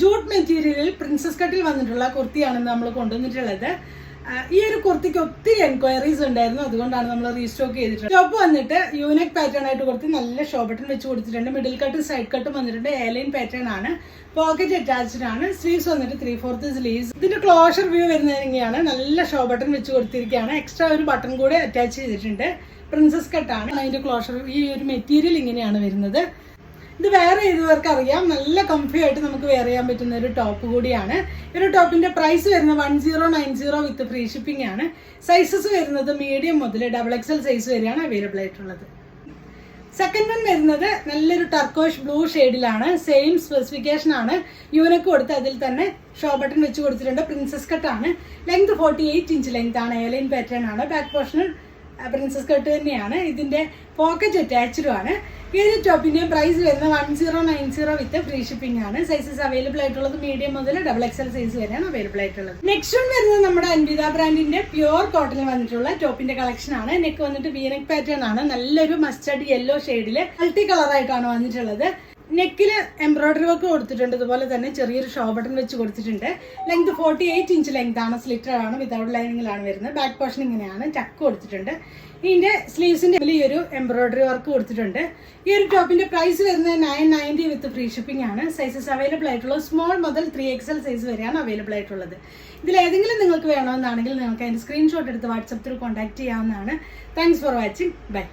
Jute മെറ്റീരിയലിൽ princess കട്ടിൽ വന്നിട്ടുള്ള കുർത്തിയാണ് നമ്മൾ കൊണ്ടുവന്നിട്ടുള്ളത്. ഈ ഒരു കുർത്തിക്ക് ഒത്തിരി എൻക്വയറീസ് ഉണ്ടായിരുന്നു. അതുകൊണ്ടാണ് നമ്മൾ റീസ്റ്റോക്ക് ചെയ്തിട്ടുള്ളത്. ടോപ്പ് വന്നിട്ട് യൂണിക് പാറ്റേൺ ആയിട്ട് കൊടുത്ത് നല്ല ഷോ ബട്ടൺ വെച്ച് കൊടുത്തിട്ടുണ്ട്. മിഡിൽ കട്ട് സൈഡ് കട്ടും വന്നിട്ടുണ്ട്. എയർലൈൻ പാറ്റേൺ ആണ്. പോക്കറ്റ് അറ്റാച്ച്ഡ് ആണ്. സ്ലീവ്സ് വന്നിട്ട് ത്രീ ഫോർത്ത് സ്ലീവ്സ് ഇതിന്റെ ക്ലോഷർ വ്യൂ വരുന്നതിനെയാണ് നല്ല ഷോ ബട്ടൺ വെച്ച് കൊടുത്തിരിക്കുകയാണ്. എക്സ്ട്രാ ഒരു ബട്ടൺ കൂടെ അറ്റാച്ച് ചെയ്തിട്ടുണ്ട്. പ്രിൻസസ് കട്ടാണ് അതിന്റെ ക്ലോഷർ ഈ ഒരു മെറ്റീരിയൽ ഇങ്ങനെയാണ് വരുന്നത്. ഇത് വേറെ ചെയ്തവർക്ക് അറിയാം നല്ല കംഫി ആയിട്ട് നമുക്ക് വെയർ ചെയ്യാൻ പറ്റുന്ന ഒരു ടോപ്പ് കൂടിയാണ്. ഒരു ടോപ്പിന്റെ പ്രൈസ് വരുന്നത് one zero nine zero with free shipping ആണ്. സൈസസ് വരുന്നത് മീഡിയം മുതൽ ഡബിൾ എക്സൽ സൈസ് വരെയാണ് അവൈലബിൾ ആയിട്ടുള്ളത്. സെക്കൻഡ് വൺ വരുന്നത് നല്ലൊരു ടർക്കോഷ് ബ്ലൂ ഷെയ്ഡിലാണ് സെയിം സ്പെസിഫിക്കേഷൻ ആണ്. യൂനക്ക് കൊടുത്ത് അതിൽ തന്നെ ഷോ ബട്ടൺ വെച്ച് കൊടുത്തിട്ടുണ്ട്. പ്രിൻസസ് കട്ട് ആണ്. Length forty eight inch length ആണ്. എയർലൈൻ പാറ്റേൺ ആണ്. ബാക്ക് പോർഷനിൽ പ്രിൻസസ് കട്ട് തന്നെയാണ്. ഇതിന്റെ പോക്കറ്റ് അറ്റാച്ച്ഡും ആണ്. ഈ ഒരു പ്രൈസ് വരുന്നത് one zero nine zero with free shipping ആണ്. സൈസസ് അവൈലബിൾ ആയിട്ടുള്ളത് മീഡിയം മുതൽ ഡബിൾ എക്സൽ സൈസ് വരെയാണ് അവൈലബിൾ ആയിട്ടുള്ളത്. നെക്സ്റ്റ് വൺ വരുന്നത് നമ്മുടെ അൻവിത ബ്രാൻഡിന്റെ പ്യുവർ കോട്ടണിൽ വന്നിട്ടുള്ള ടോപ്പിന്റെ കളക്ഷൻ ആണ്. നെക്ക് വന്നിട്ട് വീനക് പാറ്റേൺ ആണ്. നല്ലൊരു മസ്റ്റർഡ് യെല്ലോ ഷെയ്ഡിൽ മൾട്ടി കളർ ആയിട്ടാണ് വന്നിട്ടുള്ളത്. നെക്കിൽ എംബ്രോയിഡറി വർക്ക് കൊടുത്തിട്ടുണ്ട്. ഇതുപോലെ തന്നെ ചെറിയൊരു ഷോ ബട്ടൺ വെച്ച് കൊടുത്തിട്ടുണ്ട്. Length forty eight inch length ആണ്. സ്ലിറ്റർ ആണ്. വിതൗട്ട് ലൈനിങ്ങിലാണ് വരുന്നത്. ബാക്ക് പോർഷൻ ഇങ്ങനെയാണ്. ചക്ക് കൊടുത്തിട്ടുണ്ട്. ഇതിന്റെ സ്ലീവ്സിന്റെ ഈ ഒരു എംബ്രോയിഡറി വർക്ക് കൊടുത്തിട്ടുണ്ട്. ഈ ഒരു ടോപ്പിന്റെ പ്രൈസ് വരുന്നത് nine ninety with free shipping ആണ്. സൈസസ് അവൈലബിൾ ആയിട്ടുള്ളത് സ്മോൾ മുതൽ ത്രീ എക്സൽ സൈസ് വരെയാണ് അവൈലബിൾ ആയിട്ടുള്ളത്. ഇതിൽ ഏതെങ്കിലും നിങ്ങൾക്ക് വേണമെന്നാണെങ്കിൽ നിങ്ങൾക്ക് അതിന്റെ സ്ക്രീൻഷോട്ട് എടുത്ത് വാട്സപ്പ് ത്രൂ കോൺടാക്ട് ചെയ്യാവുന്നതാണ്. Thanks for watching bye